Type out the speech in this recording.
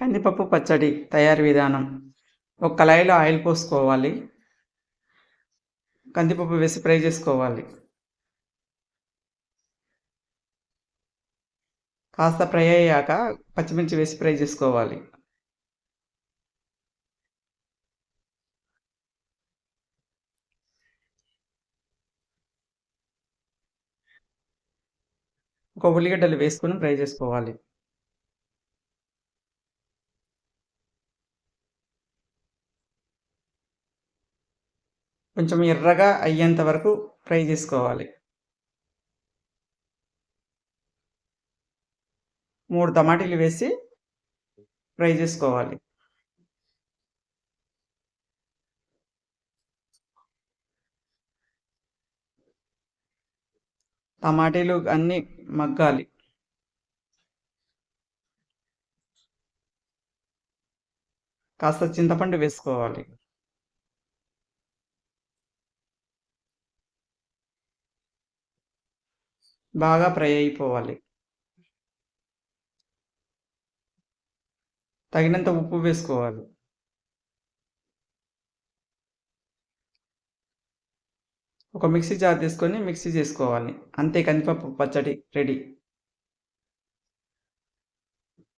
కందిపప్పు పచ్చడి తయారీ విధానం. ఒక కళాయిలో ఆయిల్ పోసుకోవాలి. కందిపప్పు వేసి ఫ్రై చేసుకోవాలి. కాస్త ఫ్రై అయ్యాక పచ్చిమిర్చి వేసి ఫ్రై చేసుకోవాలి. ఒక ఉల్లిగడ్డలు వేసుకొని ఫ్రై చేసుకోవాలి. కొంచెం ఎర్రగా అయ్యేంత వరకు ఫ్రై చేసుకోవాలి. మూడు టమాటీలు వేసి ఫ్రై చేసుకోవాలి. టమాటీలు అన్నీ మగ్గాలి. కాస్త చింతపండు వేసుకోవాలి. బాగా ఫ్రై అయిపోవాలి. తగినంత ఉప్పు వేసుకోవాలి. ఒక మిక్సీ జార్ తీసుకొని మిక్సీ చేసుకోవాలి. అంతే కందిపప్పు పచ్చడి రెడీ.